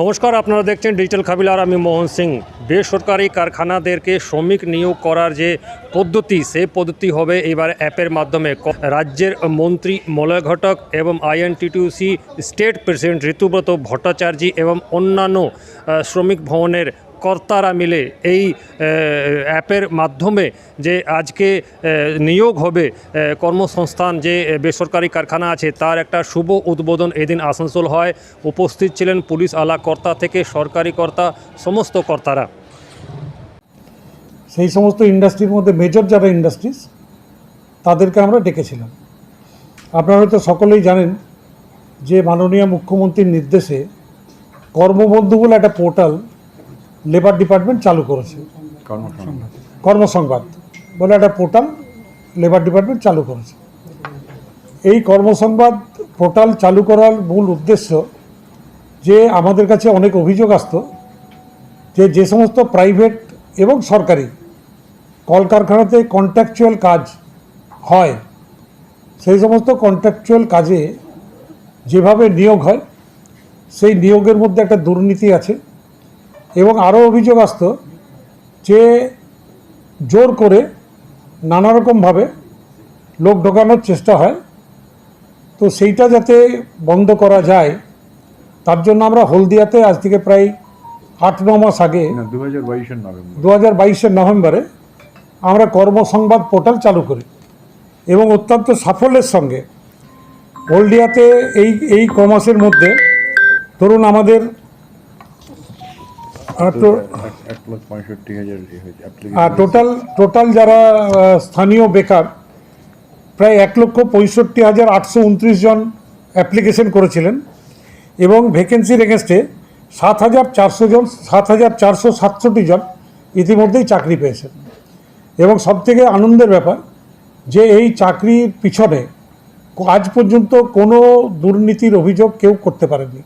নমস্কার, আপনারা দেখছেন ডিজিটাল খাবিলার। আমি মোহন সিং। বেসরকারি কারখানাদেরকে শ্রমিক নিয়োগ করার যে পদ্ধতি সে পদ্ধতি হবে এবার অ্যাপের মাধ্যমে। রাজ্যের মন্ত্রী, মলয় ঘটক এবং INTTUC state president Ritabrata Bhattacharya এবং অন্যান্য শ্রমিক ভবনের কর্তারা মিলে এই অ্যাপের মাধ্যমে যে আজকে নিয়োগ হবে কর্মসংস্থান যে বেসরকারি কারখানা আছে, তার একটা শুভ উদ্বোধন এদিন আসানসোল হয়। উপস্থিত ছিলেন পুলিশ আলা কর্তা থেকে সরকারি কর্তা, সমস্ত কর্তারা। সেই সমস্ত ইন্ডাস্ট্রির মধ্যে মেজর যারা ইন্ডাস্ট্রিজ, তাদেরকে আমরা ডেকেছিলাম। আপনারা হয়তো সকলেই জানেন যে মাননীয় মুখ্যমন্ত্রীর নির্দেশে কর্মবন্ধু বলে একটা পোর্টাল লেবার ডিপার্টমেন্ট চালু করেছে। কর্মসংবাদ। বলে একটা পোর্টাল লেবার ডিপার্টমেন্ট চালু করেছে। এই কর্মসংবাদ পোর্টাল চালু করার মূল উদ্দেশ্য যে আমাদের কাছে অনেক অভিযোগ আসতো যে যে সমস্ত প্রাইভেট এবং সরকারি কলকারখানাতে কন্ট্রাকচুয়াল কাজ হয়, সেই সমস্ত কন্ট্রাকচুয়াল কাজে যেভাবে নিয়োগ হয়, সেই নিয়োগের মধ্যে একটা দুর্নীতি আছে। এবং আরও অভিযোগ আসতো যে জোর করে নানা রকমভাবে লোক ঢোকানোর চেষ্টা হয়। তো সেইটা যাতে বন্ধ করা যায় তার জন্য আমরা হলদিয়াতে আজ থেকে প্রায় আট ন মাস আগে দু হাজার বাইশের নভেম্বরে আমরা কর্মসংবাদ পোর্টাল চালু করি এবং অত্যন্ত সাফল্যের সঙ্গে হলদিয়াতে এই এই কমাসের মধ্যে ধরুন আমাদের আহ, তো- এক- এক লাখ পঁয়ষট্টি হাজার এ হয়েছে আর টোটাল টোটাল যারা স্থানীয় বেকার প্রায় এক লক্ষ পঁয়ষট্টি হাজার আটশো উনত্রিশ জন অ্যাপ্লিকেশন করেছিলেন এবং ভ্যাকেন্সির এগেনস্টে সাত হাজার চারশো জন সাত হাজার চারশো সাতষট্টি জন ইতিমধ্যেই চাকরি পেয়েছেন। এবং সবথেকে আনন্দের ব্যাপার যে এই চাকরির পিছনে আজ পর্যন্ত কোনো দুর্নীতির অভিযোগ কেউ করতে পারেনি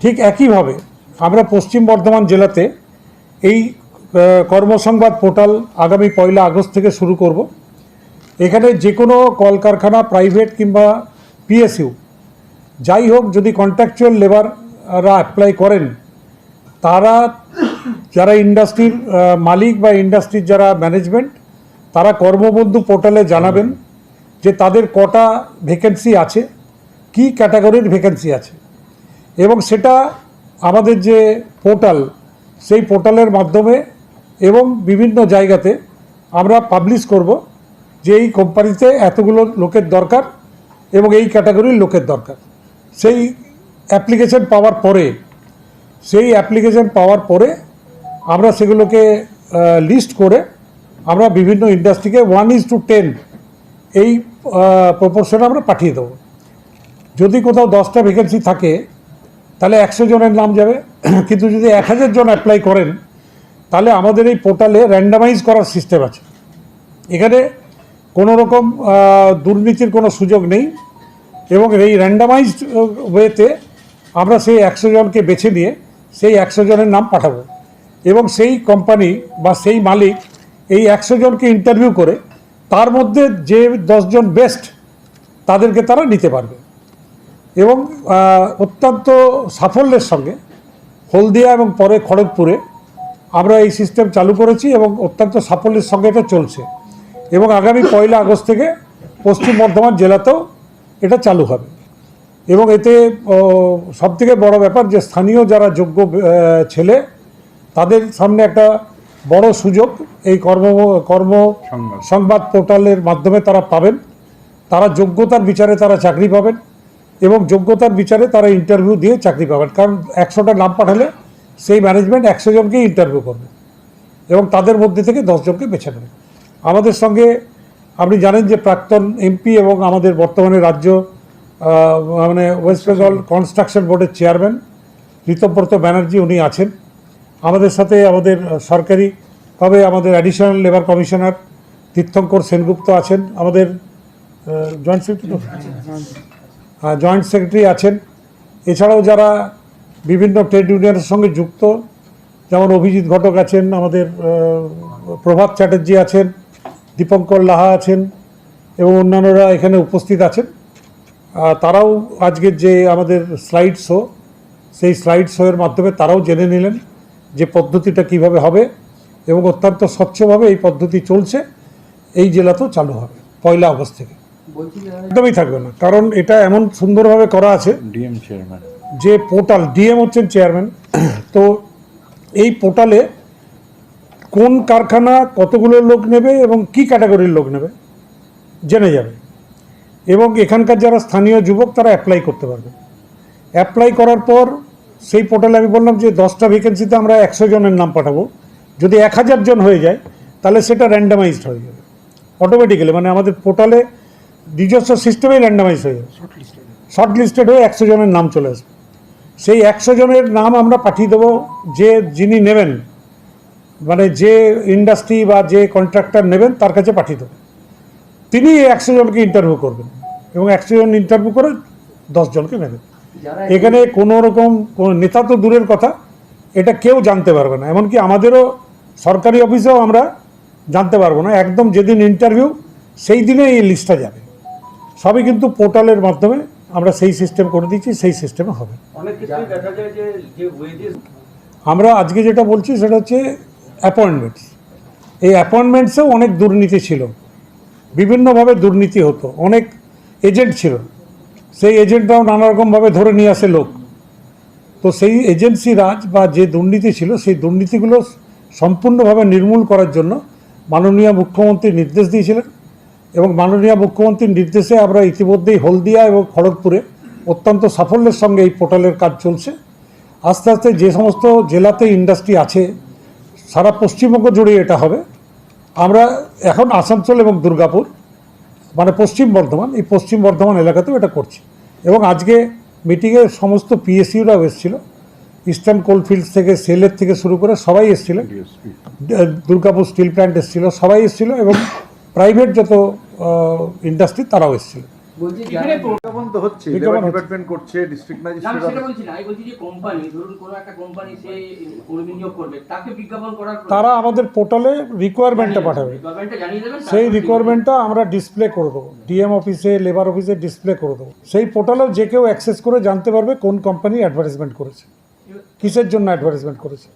ঠিক একইভাবে আমরা পশ্চিম বর্ধমান জেলাতে এই কর্মসংবাদ পোর্টাল আগামী পয়লা আগস্ট থেকে শুরু করব। এখানে যে কোনো কলকারখানা, প্রাইভেট কিংবা পিএসইউ, যাই হোক যদি কন্ট্রাকচুয়াল লেবাররা অ্যাপ্লাই করেন, তারা, যারা ইন্ডাস্ট্রির মালিক বা ইন্ডাস্ট্রির যারা ম্যানেজমেন্ট তারা কর্মবন্ধু পোর্টালে জানাবেন যে তাদের কটা ভ্যাকেন্সি আছে, কি ক্যাটাগরির ভ্যাকেন্সি আছে। এবং সেটা আমাদের যে পোর্টাল, সেই পোর্টালের মাধ্যমে এবং বিভিন্ন জায়গাতে আমরা পাবলিশ করব যে এই কোম্পানিতে এতগুলো লোকের দরকার এবং এই ক্যাটাগরির লোকের দরকার। সেই অ্যাপ্লিকেশন পাওয়ার পরে, সেই অ্যাপ্লিকেশন পাওয়ার পরে আমরা সেগুলোকে লিস্ট করে আমরা বিভিন্ন ইন্ডাস্ট্রিকে ওয়ান ইজ টু টেন এই প্রপোর্শনে আমরা পাঠিয়ে দেবো। যদি কোথাও দশটা ভ্যাকেন্সি থাকে তাহলে একশো জনের নাম যাবে। কিন্তু যদি এক হাজার জন অ্যাপ্লাই করেন, তাহলে আমাদের এই পোর্টালে র্যান্ডামাইজ করার সিস্টেম আছে। এখানে কোনো রকম দুর্নীতির কোনো সুযোগ নেই এবং এই র্যান্ডামাইজড ওয়েতে আমরা সেই একশো জনকে বেছে নিয়ে সেই একশো জনের নাম পাঠাবো। এবং সেই কোম্পানি বা সেই মালিক এই একশো জনকে ইন্টারভিউ করে, তার মধ্যে যে দশজন বেস্ট তাদেরকে তারা নিতে পারবে। এবং অত্যন্ত সাফল্যের সঙ্গে হলদিয়া এবং পরে খড়গপুরে আমরা এই সিস্টেম চালু করেছি এবং অত্যন্ত সাফল্যের সঙ্গে এটা চলছে। এবং আগামী পয়লা আগস্ট থেকে পশ্চিম বর্ধমান জেলাতেও এটা চালু হবে। এবং এতে সবথেকে বড় ব্যাপার যে স্থানীয় যারা যোগ্য ছেলে তাদের সামনে একটা বড় সুযোগ এই কর্ম কর্ম সংবাদ। সংবাদ পোর্টালের মাধ্যমে তারা পাবেন। তারা যোগ্যতার বিচারে তারা চাকরি পাবেন। এবং যোগ্যতার বিচারে তারা ইন্টারভিউ দিয়ে চাকরি পাবেন। কারণ একশোটা নাম পাঠালে সেই ম্যানেজমেন্ট একশো জনকেই ইন্টারভিউ করবে এবং তাদের মধ্যে থেকে দশজনকে বেছে নেবে। আমাদের সঙ্গে আপনি জানেন যে প্রাক্তন এমপি এবং আমাদের বর্তমানে রাজ্য মানে ওয়েস্ট বেঙ্গল কনস্ট্রাকশন বোর্ডের চেয়ারম্যান ঋতব্রত ব্যানার্জি উনি আছেন। আমাদের সাথে আমাদের সরকারি তবে আমাদের additional labour commissioner Tirthankar Sengupta আছেন। আমাদের জয়েন্ট সেক্রেটারি জয়েন্ট সেক্রেটারি আছেন। এছাড়াও যারা বিভিন্ন ট্রেড ইউনিয়নের সঙ্গে যুক্ত, যেমন অভিজিৎ ঘটক আছেন, আমাদের প্রভাত চ্যাটার্জি আছেন, দীপঙ্কর লাহা আছেন, এবং অন্যান্যরা এখানে উপস্থিত আছেন। তারাও আজকের যে আমাদের স্লাইড শো সেই স্লাইড শোয়ের মাধ্যমে তারাও জেনে নিলেন যে পদ্ধতিটা কীভাবে হবে এবং অত্যন্ত স্বচ্ছভাবে এই পদ্ধতি চলছে। এই জেলাতেও চালু হবে, পয়লা আগস্ট থেকে। একদমই থাকবে না। কারণ এটা এমন সুন্দরভাবে করা আছে ডিএম চেয়ারম্যান। যে পোর্টাল ডিএম হচ্ছেন চেয়ারম্যান। তো এই পোর্টালে কোন কারখানা কতগুলো লোক নেবে এবং কি ক্যাটাগরির লোক নেবে জেনে যাবে। এবং এখানকার যারা স্থানীয় যুবক তারা অ্যাপ্লাই করতে পারবে। অ্যাপ্লাই করার পর সেই পোর্টালে আমি বললাম যে দশটা ভ্যাকেন্সিতে আমরা একশো জনের নাম পাঠাবো। যদি এক হাজার জন হয়ে যায় তাহলে সেটা র্যান্ডামাইজড হয়ে যাবে। অটোমেটিক্যালি মানে আমাদের পোর্টালে নিজস্ব সিস্টেমেই র্যান্ডামাইজ হয়ে যাবে শর্ট লিস্টেড হয়ে একশো জনের নাম চলে আসবে। সেই একশো জনের নাম আমরা পাঠিয়ে দেবো যে যিনি নেবেন মানে যে ইন্ডাস্ট্রি বা যে কন্ট্রাক্টর নেবেন তার কাছে পাঠিয়ে দেবো। তিনি একশো জনকে ইন্টারভিউ করবেন এবং একশো জন ইন্টারভিউ করে দশ জনকে নেবেন। এখানে কোনো রকম কোনো নেতা তো দূরের কথা এটা কেউ জানতে পারবে না। এমনকি আমাদেরও সরকারি অফিসেও আমরা জানতে পারব না। একদম যেদিন ইন্টারভিউ সেই দিনে এই লিস্টটা যাবে। সবই কিন্তু পোর্টালের মাধ্যমে আমরা সেই সিস্টেম করে দিচ্ছি সেই সিস্টেমে হবে। আমরা আজকে যেটা বলছি সেটা হচ্ছে অ্যাপয়েন্টমেন্টস এই অ্যাপয়েন্টমেন্টসেও অনেক দুর্নীতি ছিল। বিভিন্নভাবে দুর্নীতি হতো। অনেক এজেন্ট ছিল। সেই এজেন্টরাও নানা রকমভাবে ধরে নিয়ে আসে লোক। তো সেই এজেন্সি রাজ বা যে দুর্নীতি ছিল সেই দুর্নীতিগুলো সম্পূর্ণভাবে নির্মূল করার জন্য মাননীয় মুখ্যমন্ত্রী নির্দেশ দিয়েছিলেন। এবং মাননীয় মুখ্যমন্ত্রীর নির্দেশে আমরা ইতিমধ্যেই হলদিয়া এবং খড়গপুরে অত্যন্ত সাফল্যের সঙ্গে এই পোর্টালের কাজ চলছে। আস্তে আস্তে যে সমস্ত জেলাতে ইন্ডাস্ট্রি আছে সারা পশ্চিমবঙ্গ জুড়ে এটা হবে। আমরা এখন আসানসোল এবং দুর্গাপুর মানে পশ্চিম বর্ধমান এই পশ্চিম বর্ধমান এলাকাতেও এটা করছি। এবং আজকে মিটিংয়ে সমস্ত পিএসইউরাও এসেছিল। ইস্টার্ন কোলফিল্ডস থেকে সেলের থেকে শুরু করে সবাই এসেছিলেন। দুর্গাপুর স্টিল প্ল্যান্ট এসেছিল সবাই এসেছিল এবং প্রাইভেট যত ইন্ডাস্ট্রি তারাও এসেছিল। বলছি এখানে প্রজ্ঞাপন তো হচ্ছে বিজ্ঞাপন লেবার হচ্ছে। ডিপার্টমেন্ট করছে ডিস্ট্রিক্ট ম্যাজিস্ট্রেট সেটা বলছি না আমি বলছি যে কোম্পানি ধরুন কোনো একটা কোম্পানি সে কর্মী নিয়োগ করবে তাকে বিজ্ঞাপন করার তারা আমাদের পোর্টালে রিকোয়ারমেন্টটা পাঠাবে। রিকোয়ারমেন্টটা জানিয়ে দেবেন সেই রিকোয়ারমেন্টটা আমরা ডিসপ্লে করে দেবো। ডিএম অফিসে লেবার অফিসে ডিসপ্লে করে দেবো। সেই পোর্টালেও যে কেউ অ্যাক্সেস করে জানতে পারবে কোন কোম্পানি অ্যাডভার্টাইজমেন্ট করেছে কিসের জন্য অ্যাডভার্টাইজমেন্ট করেছে।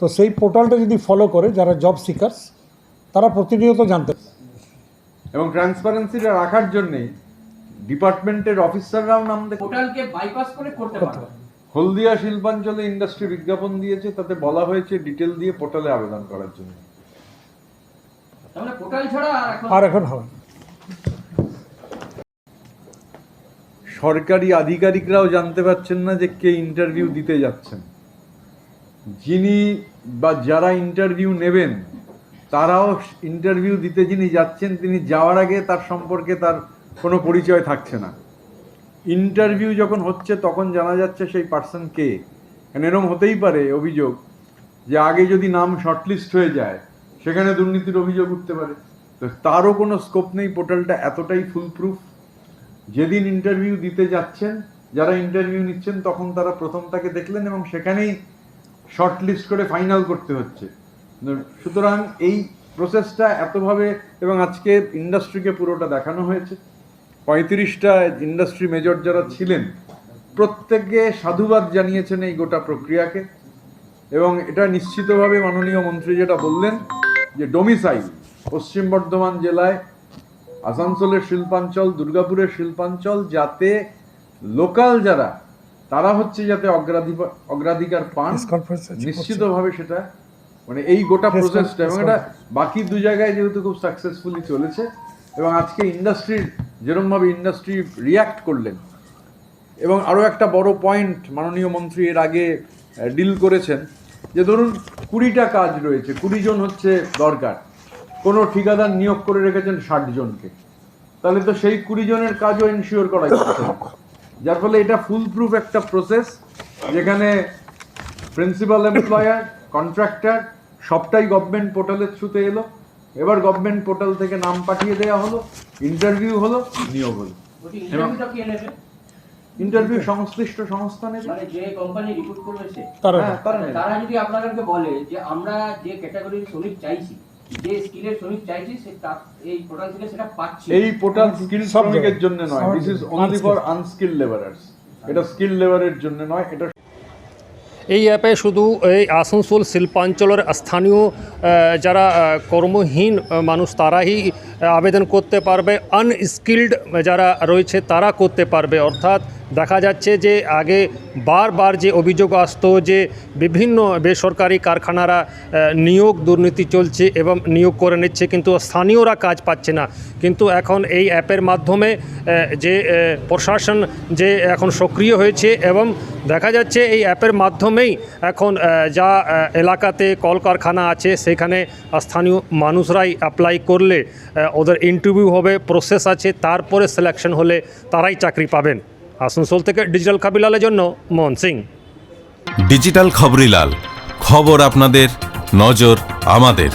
তো সেই পোর্টালটা যদি ফলো করে যারা জব সিকার্স তারা প্রতিনিয়ত জানতে। এবং ট্রান্সপারেন্সিটা রাখার জন্য ডিপার্টমেন্টের অফিসাররাও নাম দেখে পোর্টালকে বাইপাস করে করতে পারবে। হলদিয়া শিল্পাঞ্চলে ইন্ডাস্ট্রি বিজ্ঞাপন দিয়েছে তাতে বলা হয়েছে ডিটেল দিয়ে পোর্টালে আবেদন করার জন্য। মানে পোর্টাল ছাড়া আর এখন আর এখন হবে সরকারি আধিকারিকরাও জানতে পারছেন না যে কে ইন্টারভিউ দিতে যাচ্ছেন। যিনি বা যারা ইন্টারভিউ নেবেন তারাও ইন্টারভিউ দিতে যিনি যাচ্ছেন, তিনি যাওয়ার আগে তার সম্পর্কে তার কোনো পরিচয় থাকছে না। ইন্টারভিউ যখন হচ্ছে, তখন জানা যাচ্ছে সেই পার্সন কে। কারণ এরম হতেই পারে অভিযোগ যে আগে যদি নাম শর্টলিস্ট হয়ে যায়, সেখানে দুর্নীতির অভিযোগ উঠতে পারে। তো তারও কোনো স্কোপ নেই, পোর্টালটা এতটাই ফুলপ্রুফ যেদিন ইন্টারভিউ দিতে যাচ্ছেন, যারা ইন্টারভিউ নিচ্ছেন, তখন তারা প্রথম তাকে দেখলেন এবং সেখানেই শর্টলিস্ট করে ফাইনাল করতে হচ্ছে। সুতরাং এই প্রসেসটা এতভাবে এবং আজকে ইন্ডাস্ট্রিকে পুরোটা দেখানো হয়েছে। পঁয়ত্রিশটা ইন্ডাস্ট্রি মেজর যারা ছিলেন প্রত্যেকে সাধুবাদ জানিয়েছেন এই গোটা প্রক্রিয়াকে। এবং এটা নিশ্চিতভাবে মাননীয় মন্ত্রী যেটা বললেন যে ডোমিসাইল পশ্চিম বর্ধমান জেলায় আসানসোলের শিল্পাঞ্চল দুর্গাপুরের শিল্পাঞ্চল যাতে লোকাল যারা তারা হচ্ছে যাতে অগ্রাধিকার অগ্রাধিকার পান। নিশ্চিতভাবে সেটা মানে এই গোটা প্রসেসটা এবং এটা বাকি দু জায়গায় যেহেতু খুব সাকসেসফুলি চলেছে এবং আজকে ইন্ডাস্ট্রির যেরমভাবে ইন্ডাস্ট্রি রিয়াক্ট করলেন এবং আরও একটা বড় পয়েন্ট মাননীয় মন্ত্রী এর আগে ডিল করেছেন যে ধরুন কুড়িটা কাজ রয়েছে কুড়ি জন হচ্ছে দরকার কোনো ঠিকাদার নিয়োগ করে রেখেছেন ষাট জনকে তাহলে তো সেই কুড়ি জনের কাজও ইনশিওর করা যাচ্ছে। যার ফলে এটা ফুল প্রুফ একটা প্রসেস যেখানে প্রিন্সিপাল এমপ্লয়ার কন্ট্রাক্টর সবটাই গভর্নমেন্ট পোর্টালের থ্রুতে এলো। এবার গভর্নমেন্ট পোর্টাল থেকে নাম পাঠিয়ে দেওয়া হলো ইন্টারভিউ হলো নিয়োগ হলো। ইন্টারভিউ সংশ্লিষ্ট সংস্থা নেবে। মানে যে কোম্পানি রিক্রুট করবে সে তারা হ্যাঁ তারা যদি আপনাদেরকে বলে যে আমরা যে ক্যাটাগরির শ্রমিক চাইছি যে স্কিলের শ্রমিক চাইছি সে তা- এই পোর্টাল থেকে সেটা পাচ্ছি। এই পোর্টাল স্কিল শ্রমিকের জন্য নয় this is only for unskill labourers এটা স্কিল লেবারের জন্য নয় এটা এই অ্যাপে শুধু এই আসানসোল, শিল্পাঞ্চলের স্থানীয় যারা কর্মহীন মানুষ, তারাই আবেদন করতে পারবে। আনস্কিল্ড যারা রয়েছে, তারা করতে পারবে। অর্থাৎ দেখা যাচ্ছে যে আগে বারবার যে অভিযোগ আসতো যে বিভিন্ন বেসরকারি কারখানারা নিয়োগ দুর্নীতি চলছে এবং নিয়োগ করে নিচ্ছে, কিন্তু স্থানীয়রা কাজ পাচ্ছে না। কিন্তু এখন এই অ্যাপের মাধ্যমে যে প্রশাসন যে এখন সক্রিয় হয়েছে এবং দেখা যাচ্ছে এই অ্যাপের মাধ্যমেই এখন যা এলাকাতে কলকারখানা আছে, সেখানে স্থানীয় মানুষরাই অ্যাপ্লাই করলে ওদের ইন্টারভিউ হবে প্রসেস আছে, তারপরে সিলেকশন হলে তারাই চাকরি পাবেন। আসানসোল থেকে ডিজিটাল কাবিলালের জন্য মোহন সিং। ডিজিটাল খবরিলাল খবর আপনাদের নজর আমাদের।